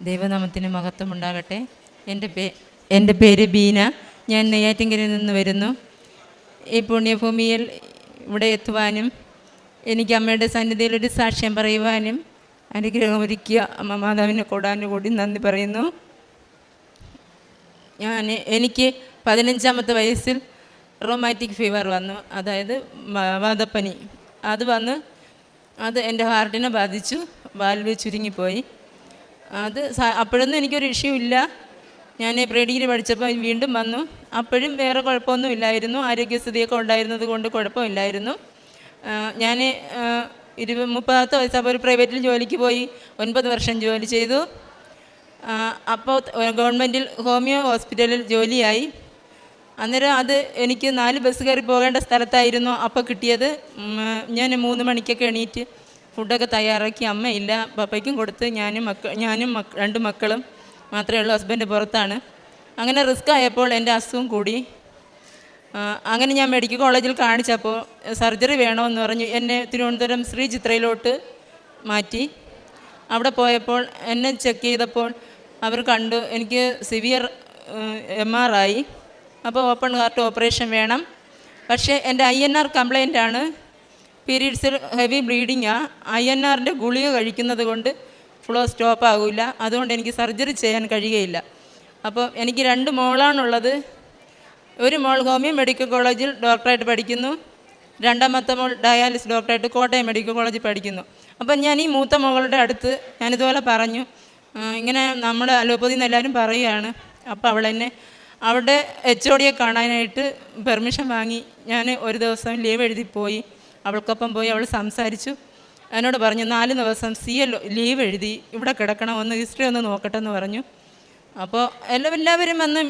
ദൈവനാമത്തിന് മഹത്വം ഉണ്ടാകട്ടെ എന്റെ പേ എന്റെ പേര് ബീന. ഞാൻ നെയ്യാറ്റിങ്കരയിൽ നിന്ന് വരുന്നു. ഈ പുണ്യഭൂമിയിൽ ഇവിടെ എത്തുവാനും എനിക്ക് അമ്മയുടെ സന്നിധിയിൽ ഒരു സാക്ഷ്യം പറയുവാനും അനുഗ്രഹം ഒരുക്കിയ അമ്മ മാതാവിനെ കൂടാനും കൂടി നന്ദി പറയുന്നു. ഞാൻ എനിക്ക് പതിനഞ്ചാമത്തെ വയസ്സിൽ റൊമാറ്റിക് ഫീവർ വന്നു. അതായത് വാദപ്പനി അത് വന്ന് അത് എന്റെ ഹാർട്ടിനെ ബാധിച്ചു. വാൽവ് ചുരുങ്ങിപ്പോയി. അത് അപ്പോഴൊന്നും എനിക്കൊരു ഇഷ്യൂ ഇല്ല. ഞാൻ പ്രീ ഡിഗ്രി പഠിച്ചപ്പോൾ വീണ്ടും വന്നു. അപ്പോഴും വേറെ കുഴപ്പമൊന്നും ഇല്ലായിരുന്നു. ആരോഗ്യസ്ഥിതിയൊക്കെ ഉണ്ടായിരുന്നത് കൊണ്ട് കുഴപ്പമില്ലായിരുന്നു. ഞാൻ ഇരുപ മുപ്പതാമത്തെ വയസ്സപ്പോൾ ഒരു പ്രൈവറ്റിൽ ജോലിക്ക് പോയി. ഒൻപത് വർഷം ജോലി ചെയ്തു. അപ്പോൾ ഗവൺമെന്റിൽ ഹോമിയോ ഹോസ്പിറ്റലിൽ ജോലിയായി. അന്നേരം അത് എനിക്ക് നാല് ബസ് കയറി പോകേണ്ട സ്ഥലത്തായിരുന്നു അപ്പോൾ കിട്ടിയത്. ഞാൻ മൂന്ന് മണിക്കൊക്കെ എണീറ്റ് ഫുഡൊക്കെ തയ്യാറാക്കി അമ്മയില്ല പപ്പയ്ക്കും കൊടുത്ത് ഞാനും മക്ക ഞാനും മക്ക രണ്ട് മക്കളും മാത്രമേ ഉള്ളൂ ഹസ്ബൻഡ് പുറത്താണ്. അങ്ങനെ റിസ്ക് ആയപ്പോൾ എന്റെ അസുഖം കൂടി. അങ്ങനെ ഞാൻ മെഡിക്കൽ കോളേജിൽ കാണിച്ചപ്പോൾ സർജറി വേണമെന്ന് പറഞ്ഞു. എന്നെ തിരുവനന്തപുരം ശ്രീ ചിത്രയിലോട്ട് മാറ്റി. അവിടെ പോയപ്പോൾ എന്നെ ചെക്ക് ചെയ്തപ്പോൾ അവർ കണ്ടു എനിക്ക് സിവിയർ എം ആർ ആയി. അപ്പോൾ ഓപ്പൺ ഹാർട്ട് ഓപ്പറേഷൻ വേണം. പക്ഷേ എന്റെ ഐ എൻ ആർ കംപ്ലൈന്റ് ആണ് പീരീഡ്സിൽ ഹെവി ബ്ലീഡിങ്ങാണ് ഐ എൻ ആറിന്റെ ഗുളിക കഴിക്കുന്നത് കൊണ്ട് ഫ്ലോ സ്റ്റോപ്പ് ആകില്ല. അതുകൊണ്ട് എനിക്ക് സർജറി ചെയ്യാൻ കഴിയുകയില്ല. അപ്പോൾ എനിക്ക് രണ്ട് മോളാണുള്ളത്. ഒരു മോൾ ഹോമിയോ മെഡിക്കൽ കോളേജിൽ ഡോക്ടറായിട്ട് പഠിക്കുന്നു. രണ്ടാമത്തെ മോൾ ഡയാലിസ് ഡോക്ടറായിട്ട് കോട്ടയം മെഡിക്കൽ കോളേജിൽ പഠിക്കുന്നു. അപ്പം ഞാൻ ഈ മൂത്ത മകളുടെ അടുത്ത് ഞാനിതുപോലെ പറഞ്ഞു. ഇങ്ങനെ നമ്മൾ അലോപ്പതി എന്ന് എല്ലാവരും പറയുകയാണ്. അപ്പോൾ അവൾ എന്നെ അവിടെ എച്ച് ഒ ഡിയെ കാണാനായിട്ട് പെർമിഷൻ വാങ്ങി. ഞാൻ ഒരു ദിവസം ലീവ് എഴുതി പോയി. അവൾക്കൊപ്പം പോയി അവൾ സംസാരിച്ചു. എന്നോട് പറഞ്ഞു നാല് ദിവസം സി എൽ ലീവ് എഴുതി ഇവിടെ കിടക്കണം ഒന്ന് ഹിസ്റ്ററി ഒന്ന് നോക്കട്ടെ എന്ന് പറഞ്ഞു. അപ്പോൾ എല്ലാ എല്ലാവരും വന്ന്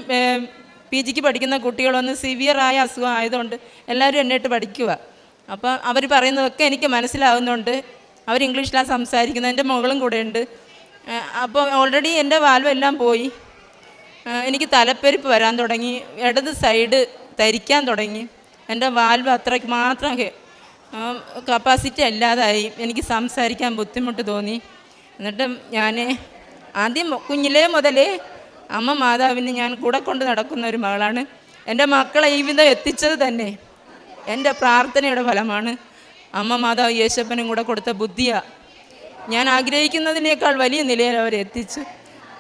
പി ജിക്ക് പഠിക്കുന്ന കുട്ടികളൊന്ന് സിവിയറായ അസുഖം ആയതുകൊണ്ട് എല്ലാവരും എന്നിട്ട് പഠിക്കുക അപ്പോൾ അവർ പറയുന്നതൊക്കെ എനിക്ക് മനസ്സിലാവുന്നുണ്ട്. അവർ ഇംഗ്ലീഷിലാണ് സംസാരിക്കുന്നത് എന്റെ മകളും കൂടെ ഉണ്ട് അപ്പോൾ ഓൾറെഡി എന്റെ വാൽവെല്ലാം പോയി. എനിക്ക് തലപ്പെരുപ്പ് വരാൻ തുടങ്ങി ഇടത് സൈഡ് തരിക്കാൻ തുടങ്ങി. എന്റെ വാൽവ് അത്രയ്ക്ക് മാത്രം കപ്പാസിറ്റി അല്ലാതായി. എനിക്ക് സംസാരിക്കാൻ ബുദ്ധിമുട്ട് തോന്നി. എന്നിട്ട് ഞാൻ ആദ്യം കുഞ്ഞിലേ മുതലേ അമ്മ മാതാവിന് ഞാൻ കൂടെ കൊണ്ട് നടക്കുന്ന ഒരു മകളാണ്. എന്റെ മക്കളെ ഈ വിധം എത്തിച്ചത് തന്നെ എന്റെ പ്രാർത്ഥനയുടെ ഫലമാണ്. അമ്മ മാതാവ് യേശപ്പനും കൂടെ കൊടുത്ത ബുദ്ധിയാണ് ഞാൻ ആഗ്രഹിക്കുന്നതിനേക്കാൾ വലിയ നിലയിൽ അവരെ എത്തിച്ചു.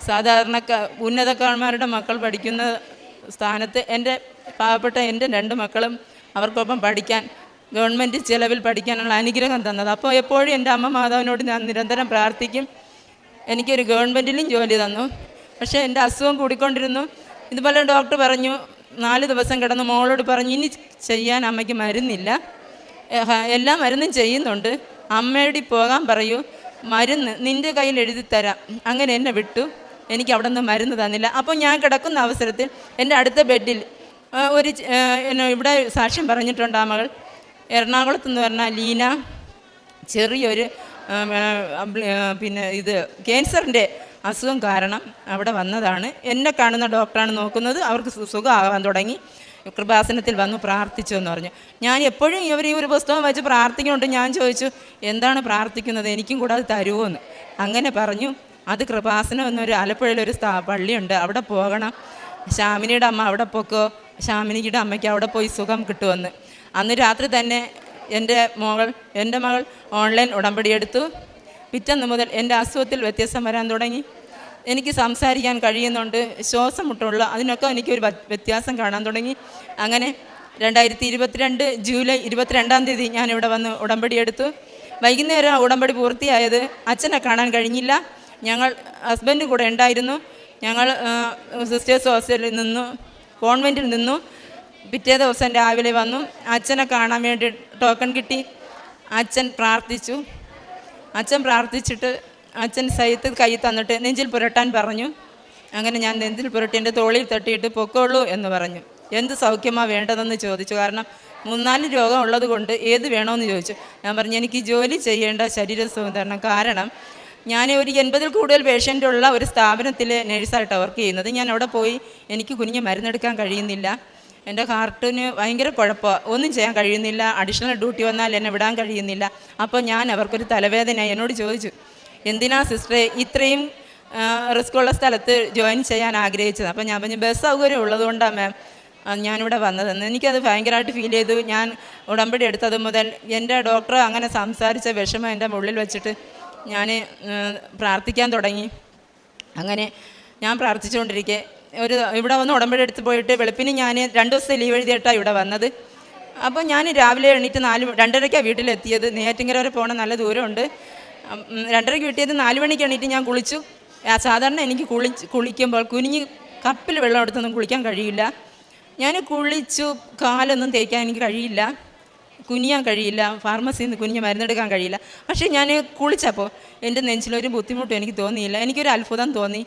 സാധാരണ ഉന്നതക്കാരന്മാരുടെ മക്കൾ പഠിക്കുന്ന സ്ഥാനത്ത് എന്റെ പാവപ്പെട്ട എന്റെ രണ്ട് മക്കളും അവർക്കൊപ്പം പഠിക്കാൻ ഗവൺമെന്റ് ചിലവിൽ പഠിക്കാനുള്ള അനുഗ്രഹം തന്നത്. അപ്പോൾ എപ്പോഴും എന്റെ അമ്മ മാതാവിനോട് ഞാൻ നിരന്തരം പ്രാർത്ഥിക്കും. എനിക്കൊരു ഗവൺമെന്റിലും ജോലി തന്നു. പക്ഷേ എന്റെ അസുഖം കൂടിക്കൊണ്ടിരുന്നു. ഇതുപോലെ ഡോക്ടർ പറഞ്ഞു നാല് ദിവസം കിടന്ന് മോളോട് പറഞ്ഞു ഇനി ചെയ്യാൻ അമ്മയ്ക്ക് മരുന്നില്ല. എല്ലാ മരുന്നും ചെയ്യുന്നുണ്ട്. അമ്മയോടി പോകാൻ പറയൂ മരുന്ന് നിന്റെ കയ്യിൽ എഴുതി തരാം. അങ്ങനെ എന്നെ വിട്ടു. എനിക്ക് അവിടെ നിന്ന് മരുന്ന് തന്നില്ല. അപ്പോൾ ഞാൻ കിടക്കുന്ന അവസരത്തിൽ എന്റെ അടുത്ത ബെഡിൽ ഒരു ഇവിടെ സാക്ഷ്യം പറഞ്ഞിട്ടുണ്ട് ആ മകൾ. എറണാകുളത്ത് എന്ന് പറഞ്ഞാൽ ലീന ചെറിയൊരു പിന്നെ ഇത് ക്യാൻസറിന്റെ അസുഖം കാരണം അവിടെ വന്നതാണ്. എന്നെ കാണുന്ന ഡോക്ടറാണ് നോക്കുന്നത്. അവർക്ക് സുഖമാകാൻ തുടങ്ങി. കൃപാസനത്തിൽ വന്ന് പ്രാർത്ഥിച്ചു എന്ന് പറഞ്ഞു. ഞാൻ എപ്പോഴും ഇവർ ഈ ഒരു പുസ്തകം വെച്ച് പ്രാർത്ഥിക്കുന്നുണ്ട്. ഞാൻ ചോദിച്ചു എന്താണ് പ്രാർത്ഥിക്കുന്നത്? എനിക്കും കൂടെ അത് തരുമോ എന്ന് അങ്ങനെ പറഞ്ഞു. അത് കൃപാസനം എന്നൊരു ആലപ്പുഴയിലൊരു സ്ഥാ പള്ളിയുണ്ട്. അവിടെ പോകണം. ശാമിനിയുടെ അമ്മ അവിടെ പോക്കോ? ശാമിനിയുടെ അമ്മയ്ക്ക് അവിടെ പോയി സുഖം കിട്ടുമെന്ന് അന്ന് രാത്രി തന്നെ എന്റെ മകൾ എന്റെ മകൾ ഓൺലൈൻ ഉടമ്പടി എടുത്തു പിറ്റന്ന് മുതൽ എന്റെ അസുഖത്തിൽ വ്യത്യാസം വരാൻ തുടങ്ങി. എനിക്ക് സംസാരിക്കാൻ കഴിയുന്നുണ്ട്. ശ്വാസം മുട്ടുള്ള അതിനൊക്കെ എനിക്കൊരു വ്യ- വ്യത്യാസം കാണാൻ തുടങ്ങി. അങ്ങനെ രണ്ടായിരത്തി ഇരുപത്തിരണ്ട് ജൂലൈ ഇരുപത്തിരണ്ടാം തീയതി ഞാനിവിടെ വന്ന് ഉടമ്പടി എടുത്തു വൈകുന്നേരം ഉടമ്പടി പൂർത്തിയായത് അച്ഛനെ കാണാൻ കഴിഞ്ഞില്ല. ഞങ്ങൾ ഹസ്ബൻഡ് കൂടെ ഉണ്ടായിരുന്നു. ഞങ്ങൾ സിസ്റ്റേഴ്സ് ഹോസ്റ്റലിൽ നിന്നു കോൺവെന്റിൽ നിന്നു. പിറ്റേ ദിവസം രാവിലെ വന്നു. അച്ഛനെ കാണാൻ വേണ്ടി ടോക്കൺ കിട്ടി. അച്ഛൻ പ്രാർത്ഥിച്ചു. അച്ഛൻ പ്രാർത്ഥിച്ചിട്ട് അച്ഛൻ സൈത്ത് കൈ തന്നിട്ട് നെഞ്ചിൽ പുരട്ടാൻ പറഞ്ഞു. അങ്ങനെ ഞാൻ നെഞ്ചിൽ പുരട്ടി എന്റെ തോളിൽ തട്ടിയിട്ട് പൊക്കോളൂ എന്ന് പറഞ്ഞു. എന്ത് സൗഖ്യമാണ് വേണ്ടതെന്ന് ചോദിച്ചു. കാരണം മൂന്നാൽ രോഗം ഉള്ളത് കൊണ്ട് ഏത് വേണമെന്ന് ചോദിച്ചു. ഞാൻ പറഞ്ഞു എനിക്ക് ജോലി ചെയ്യേണ്ട ശരീരസുഖം തരണം കാരണം ഞാൻ ഒരു എൺപതിൽ കൂടുതൽ പേഷ്യന്റ് ഉള്ള ഒരു സ്ഥാപനത്തിലെ നഴ്സായിട്ടാണ് വർക്ക് ചെയ്യുന്നത്. ഞാൻ അവിടെ പോയി എനിക്ക് കുഞ്ഞ് മരുന്നെടുക്കാൻ കഴിയുന്നില്ല. എന്റെ ഹാർട്ടിന് ഭയങ്കര കുഴപ്പമാണ് ഒന്നും ചെയ്യാൻ കഴിയുന്നില്ല. അഡീഷണൽ ഡ്യൂട്ടി വന്നാൽ എന്നെ വിടാൻ കഴിയുന്നില്ല. അപ്പോൾ ഞാൻ അവർക്കൊരു തലവേദന എന്നോട് ചോദിച്ചു എന്തിനാ സിസ്റ്ററെ ഇത്രയും റിസ്ക് ഉള്ള സ്ഥലത്ത് ജോയിൻ ചെയ്യാൻ ആഗ്രഹിച്ചത്? അപ്പോൾ ഞാൻ പറഞ്ഞു ബസ് സൗകര്യം ഉള്ളതുകൊണ്ടാണ് മാം ഞാനിവിടെ വന്നതെന്ന്. എനിക്കത് ഭയങ്കരമായിട്ട് ഫീൽ ചെയ്തു. ഞാൻ ഉടമ്പടി എടുത്തത് മുതൽ എന്റെ ഡോക്ടർ അങ്ങനെ സംസാരിച്ച വിഷമം എന്റെ ഉള്ളിൽ വെച്ചിട്ട് ഞാൻ പ്രാർത്ഥിക്കാൻ തുടങ്ങി. അങ്ങനെ ഞാൻ പ്രാർത്ഥിച്ചുകൊണ്ടിരിക്കെ. ഒരു ഇവിടെ വന്ന് ഉടമ്പടി എടുത്ത് പോയിട്ട് വെളുപ്പിന് ഞാൻ രണ്ട് ദിവസത്തെ ലീവ് എഴുതിയിട്ടാണ് ഇവിടെ വന്നത്. അപ്പോൾ ഞാൻ രാവിലെ എണീറ്റ് നാല് രണ്ടരയ്ക്കാണ് വീട്ടിലെത്തിയത്. നെയ്യാറ്റിങ്കര വരെ പോകണം നല്ല ദൂരമുണ്ട്. രണ്ടരയ്ക്ക് കിട്ടിയത് നാല് മണിക്ക് എണീറ്റ് ഞാൻ കുളിച്ചു. സാധാരണ എനിക്ക് കുളി കുളിക്കുമ്പോൾ കുനിഞ്ഞ് കപ്പിൽ വെള്ളം എടുത്തൊന്നും കുളിക്കാൻ കഴിയില്ല. ഞാൻ കുളിച്ചു കാലൊന്നും തേക്കാൻ എനിക്ക് കഴിയില്ല. കുനിയാൻ കഴിയില്ല. ഫാർമസിയിൽ നിന്ന് കുനിഞ്ഞ് മരുന്നെടുക്കാൻ കഴിയില്ല. പക്ഷേ ഞാൻ കുളിച്ചപ്പോൾ എന്റെ നെഞ്ചിലൊരു ബുദ്ധിമുട്ടും എനിക്ക് തോന്നിയില്ല. എനിക്കൊരു അത്ഭുതം തോന്നി.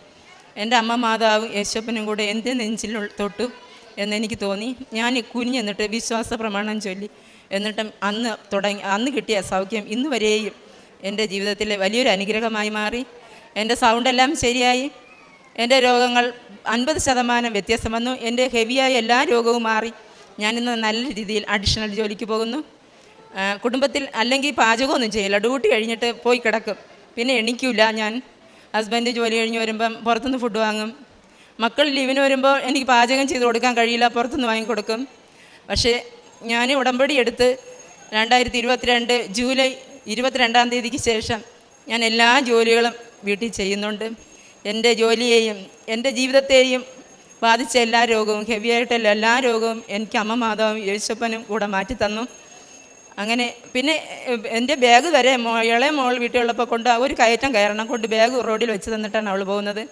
എന്റെ അമ്മ മാതാവ് യേശപ്പനും കൂടെ എന്റെ നെഞ്ചിൽ തൊട്ടു എന്നെനിക്ക് തോന്നി. ഞാൻ കുനിഞ്ഞെന്നിട്ട് വിശ്വാസ പ്രമാണം ചൊല്ലി. എന്നിട്ടും അന്ന് തുടങ്ങി അന്ന് കിട്ടിയ സൗഖ്യം ഇന്ന് വരെയും എന്റെ ജീവിതത്തിലെ വലിയൊരു അനുഗ്രഹമായി മാറി. എന്റെ സൗണ്ടെല്ലാം ശരിയായി. എന്റെ രോഗങ്ങൾ അൻപത് ശതമാനം വ്യത്യാസം വന്നു. എന്റെ ഹെവിയായ എല്ലാ രോഗവും മാറി. ഞാനിന്ന് നല്ല രീതിയിൽ അഡീഷണൽ ജോലിക്ക് പോകുന്നു. കുടുംബത്തിൽ അല്ലെങ്കിൽ പാചകമൊന്നും ചെയ്യില്ല. ഡ്യൂട്ടി കഴിഞ്ഞിട്ട് പോയി കിടക്കും. പിന്നെ എണീക്കില്ല ഞാൻ. ഹസ്ബൻഡ് ജോലി കഴിഞ്ഞ് വരുമ്പം പുറത്തുനിന്ന് ഫുഡ് വാങ്ങും. മക്കൾ ലീവിന് വരുമ്പോൾ എനിക്ക് പാചകം ചെയ്ത് കൊടുക്കാൻ കഴിയില്ല പുറത്തുനിന്ന് വാങ്ങിക്കൊടുക്കും പക്ഷേ ഞാൻ ഉടമ്പടി എടുത്ത് രണ്ടായിരത്തി ഇരുപത്തിരണ്ട് ജൂലൈ ഇരുപത്തിരണ്ടാം തീയതിക്ക് ശേഷം ഞാൻ എല്ലാ ജോലികളും വീട്ടിൽ ചെയ്യുന്നുണ്ട്. എന്റെ ജോലിയെയും എന്റെ ജീവിതത്തെയും ബാധിച്ച എല്ലാ രോഗവും ഹെവിയായിട്ടുള്ള എല്ലാ രോഗവും എനിക്ക് അമ്മ മാതാവും യേശപ്പനും കൂടെ മാറ്റി തന്നു അങ്ങനെ പിന്നെ എന്റെ ബാഗ് വരെ ഇളയ മോൾ വീട്ടിലുള്ളപ്പോൾ കൊണ്ട് ഒരു കയറ്റം കയറണം കൊണ്ട് ബാഗ് റോഡിൽ വെച്ച് തന്നിട്ടാണ് അവൾ പോകുന്നത്.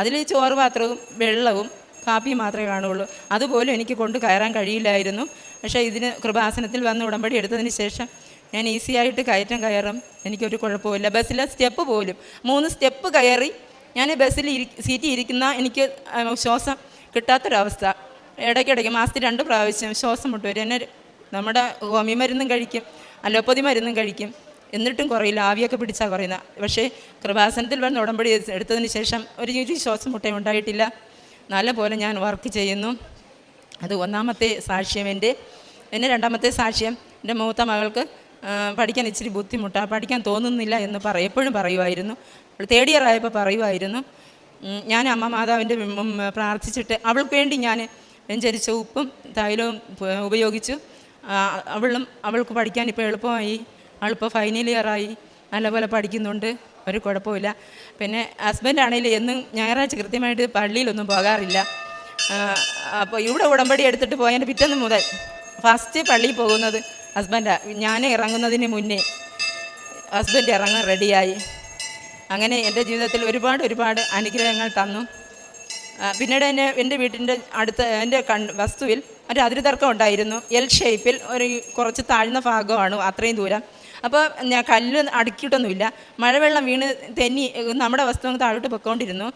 അതിൽ ചോറ് പാത്രവും വെള്ളവും കാപ്പി മാത്രമേ കാണുള്ളൂ. അതുപോലും എനിക്ക് കൊണ്ട് കയറാൻ കഴിയില്ലായിരുന്നു. പക്ഷേ ഇതിന് കൃപാസനത്തിൽ വന്ന് ഉടമ്പടി എടുത്തതിന് ശേഷം ഞാൻ ഈസി ആയിട്ട് കയറ്റം കയറും എനിക്കൊരു കുഴപ്പമില്ല ബസ്സിലെ സ്റ്റെപ്പ് പോലും മൂന്ന് സ്റ്റെപ്പ് കയറി ഞാൻ ബസ്സിൽ ഇരി സീറ്റിൽ ഇരിക്കുന്ന എനിക്ക് ശ്വാസം കിട്ടാത്തൊരവസ്ഥ. ഇടയ്ക്കിടയ്ക്ക് മാസത്തിൽ രണ്ട് പ്രാവശ്യം ശ്വാസം മുട്ട്. വരും എന്നെ നമ്മുടെ ഹോമിയോ മരുന്നും കഴിക്കും അലോപ്പതി മരുന്നും കഴിക്കും. എന്നിട്ടും കുറയില്ല ആവിയൊക്കെ പിടിച്ചാൽ കുറയുന്ന. പക്ഷേ കൃപാസനത്തിൽ വന്ന് ഉടമ്പടി എടുത്തതിന് ശേഷം ഒരു രീതി ശ്വാസം മുട്ടയും ഉണ്ടായിട്ടില്ല. നല്ല പോലെ ഞാൻ വർക്ക് ചെയ്യുന്നു. അത് ഒന്നാമത്തെ സാക്ഷ്യം എന്റെ. എന്റെ രണ്ടാമത്തെ സാക്ഷ്യം എന്റെ മൂത്ത മകൾക്ക് പഠിക്കാൻ ഇച്ചിരി ബുദ്ധിമുട്ടാണ് പഠിക്കാൻ തോന്നുന്നില്ല എന്ന് പറ എപ്പോഴും പറയുമായിരുന്നു. തേർഡ് ഇയർ ആയപ്പോൾ പറയുമായിരുന്നു. ഞാൻ അമ്മ മാതാവിന്റെ പ്രാർത്ഥിച്ചിട്ട് അവൾക്ക് വേണ്ടി ഞാൻ വെഞ്ചരിച്ച ഉപ്പും തൈലവും ഉപയോഗിച്ചു. അവളും അവൾക്ക് പഠിക്കാൻ ഇപ്പോൾ എളുപ്പമായി. അവളിപ്പോൾ ഫൈനൽ ഇയറായി നല്ലപോലെ പഠിക്കുന്നുണ്ട്. ഒരു കുഴപ്പമില്ല പിന്നെ ഹസ്ബൻഡ് ആണെങ്കിൽ എന്നും ഞായറാഴ്ച കൃത്യമായിട്ട് പള്ളിയിലൊന്നും പോകാറില്ല. അപ്പോൾ ഇവിടെ ഉടമ്പടി എടുത്തിട്ട് പോയതിന്റെ പിറ്റേന്ന് മുതൽ ഫസ്റ്റ് പള്ളിയിൽ പോകുന്നത് ഹസ്ബൻഡാണ് ഞാൻ ഇറങ്ങുന്നതിന് മുന്നേ ഹസ്ബൻഡ് ഇറങ്ങാൻ റെഡിയായി അങ്ങനെ എന്റെ ജീവിതത്തിൽ ഒരുപാട് ഒരുപാട് അനുഗ്രഹങ്ങൾ തന്നു. പിന്നീട് എന്നെ എന്റെ വീട്ടിന്റെ അടുത്ത് എന്റെ കൺ വസ്തുവിൽ ഒരു അതിരുതർക്കം ഉണ്ടായിരുന്നു. എൽ ഷേപ്പിൽ ഒരു കുറച്ച് താഴ്ന്ന ഭാഗമാണ് അത്രയും ദൂരം. അപ്പോൾ ഞാൻ കല്ല് അടുക്കിയിട്ടൊന്നുമില്ല. മഴവെള്ളം വീണ് തെന്നി നമ്മുടെ വസ്തു താഴോട്ട് പൊയ്ക്കൊണ്ടിരുന്നു.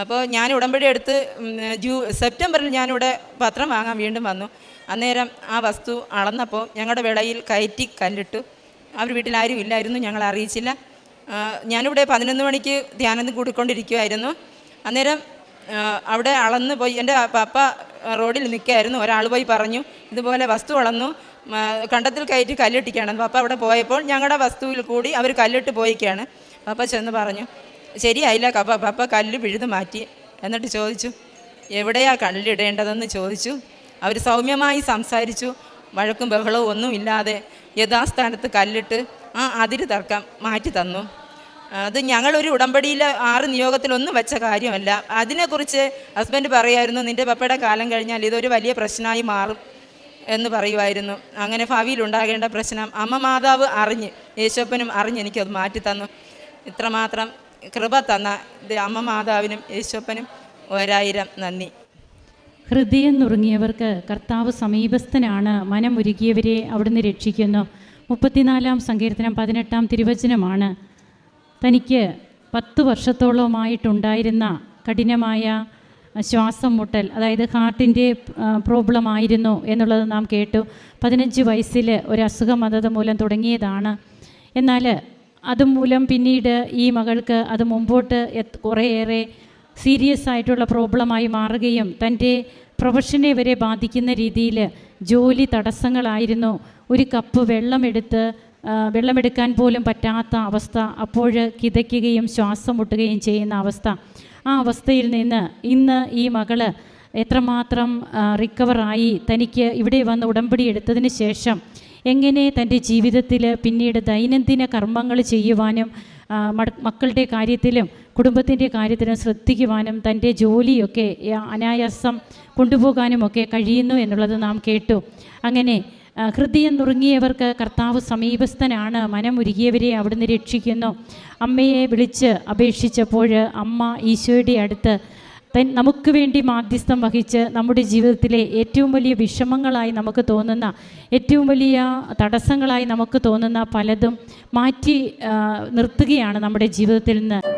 അപ്പോൾ ഞാൻ ഉടമ്പടി എടുത്ത് ജൂ സെപ്റ്റംബറിൽ ഞാനിവിടെ പത്രം വാങ്ങാൻ വീണ്ടും വന്നു. അന്നേരം ആ വസ്തു അളന്നപ്പോൾ ഞങ്ങളുടെ വിളയിൽ കയറ്റി കല്ലിട്ടു. അവർ വീട്ടിൽ ആരും ഇല്ലായിരുന്നു ഞങ്ങൾ അറിയിച്ചില്ല. ഞാനിവിടെ പതിനൊന്ന് മണിക്ക് ധ്യാനം കൂടിക്കൊണ്ടിരിക്കുമായിരുന്നു അന്നേരം അവിടെ അളന്ന് പോയി. എന്റെ പപ്പ റോഡിൽ നിൽക്കുകയായിരുന്നു. ഒരാൾ പോയി പറഞ്ഞു ഇതുപോലെ വസ്തു അളന്നു. കണ്ടത്തിൽ കയറ്റി കല്ലിട്ടിക്കുകയാണ്. പപ്പ അവിടെ പോയപ്പോൾ ഞങ്ങളുടെ വസ്തുവിൽ കൂടി അവർ കല്ലിട്ട് പോയിക്കുകയാണ്. പപ്പ ചെന്ന് പറഞ്ഞു ശരിയായില്ല കപ്പ പപ്പ കല്ല് പിഴുത് മാറ്റി. എന്നിട്ട് ചോദിച്ചു എവിടെയാ കല്ലിടേണ്ടതെന്ന് ചോദിച്ചു. അവർ സൗമ്യമായി സംസാരിച്ചു വഴക്കും ബഹളവും ഒന്നുമില്ലാതെ യഥാസ്ഥാനത്ത് കല്ലിട്ട് ആ അതിര് തർക്കം മാറ്റി തന്നു. അത് ഞങ്ങളൊരു ഉടമ്പടിയിൽ ആറ് നിയോഗത്തിലൊന്നും വെച്ച കാര്യമല്ല. അതിനെക്കുറിച്ച് ഹസ്ബൻഡ് പറയുമായിരുന്നു നിന്റെ പപ്പയുടെ കാലം കഴിഞ്ഞാൽ ഇതൊരു വലിയ പ്രശ്നമായി മാറും എന്ന് പറയുമായിരുന്നു. അങ്ങനെ ഭാവിയിൽ ഉണ്ടാകേണ്ട പ്രശ്നം അമ്മ മാതാവ് അറിഞ്ഞ് യേശോപ്പനും അറിഞ്ഞ് എനിക്കത് മാറ്റി തന്നു. ഇത്രമാത്രം കൃപ തന്ന അമ്മ മാതാവിനും യേശോപ്പനും ഒരായിരം നന്ദി. ഹൃദയം നുറുങ്ങിയവർക്ക് കർത്താവ് സമീപസ്ഥനാണ് മനമുരുകിയവരെ അവിടുന്ന് രക്ഷിക്കുന്നു. മുപ്പത്തിനാലാം സങ്കീർത്തനം പതിനെട്ടാം തിരുവചനമാണ്. തനിക്ക് പത്ത് വർഷത്തോളമായിട്ടുണ്ടായിരുന്ന കഠിനമായ ശ്വാസം മുട്ടൽ അതായത് ഹാർട്ടിന്റെ പ്രോബ്ലം ആയിരുന്നു എന്നുള്ളത് നാം കേട്ടു. പതിനഞ്ച് വയസ്സിൽ ഒരു അസുഖം അതത് മൂലം തുടങ്ങിയതാണ്. എന്നാൽ അതുമൂലം പിന്നീട് ഈ മകൾക്ക് അത് മുമ്പോട്ട് കുറേയേറെ സീരിയസ് ആയിട്ടുള്ള പ്രോബ്ലമായി മാറുകയും തന്റെ പ്രൊഫഷനെ വരെ ബാധിക്കുന്ന രീതിയിൽ ജോലി തടസ്സങ്ങളായിരുന്നു. ഒരു കപ്പ് വെള്ളമെടുത്ത് വെള്ളമെടുക്കാൻ പോലും പറ്റാത്ത അവസ്ഥ അപ്പോൾ കിതയ്ക്കുകയും ശ്വാസം മുട്ടുകയും ചെയ്യുന്ന അവസ്ഥ. ആ അവസ്ഥയിൽ നിന്ന് ഇന്ന് ഈ മകൾ എത്രമാത്രം റിക്കവറായി തനിക്ക് ഇവിടെ വന്ന് ഉടമ്പടി എടുത്തതിന് ശേഷം എങ്ങനെ തന്റെ ജീവിതത്തിൽ പിന്നീട് ദൈനംദിന കർമ്മങ്ങൾ ചെയ്യുവാനും മക്കളുടെ കാര്യത്തിലും കുടുംബത്തിന്റെ കാര്യത്തിലും ശ്രദ്ധിക്കുവാനും തന്റെ ജോലിയൊക്കെ അനായാസം കൊണ്ടുപോകാനുമൊക്കെ കഴിയുന്നു എന്നുള്ളത് നാം കേട്ടു. അങ്ങനെ ഹൃദയം നുറുങ്ങിയവർക്ക് കർത്താവ് സമീപസ്ഥനാണ്. മനമുരുകിയവരെ അവിടുന്ന് രക്ഷിക്കുന്നു. അമ്മയെ വിളിച്ച് അപേക്ഷിച്ചപ്പോൾ അമ്മ ഈശോയുടെ അടുത്ത് തൻ നമുക്ക് വേണ്ടി മാധ്യസ്ഥം വഹിച്ച് നമ്മുടെ ജീവിതത്തിലെ ഏറ്റവും വലിയ വിഷമങ്ങളായി നമുക്ക് തോന്നുന്ന ഏറ്റവും വലിയ തടസ്സങ്ങളായി നമുക്ക് തോന്നുന്ന പലതും മാറ്റി നിർത്തുകയാണ് നമ്മുടെ ജീവിതത്തിൽ നിന്ന്.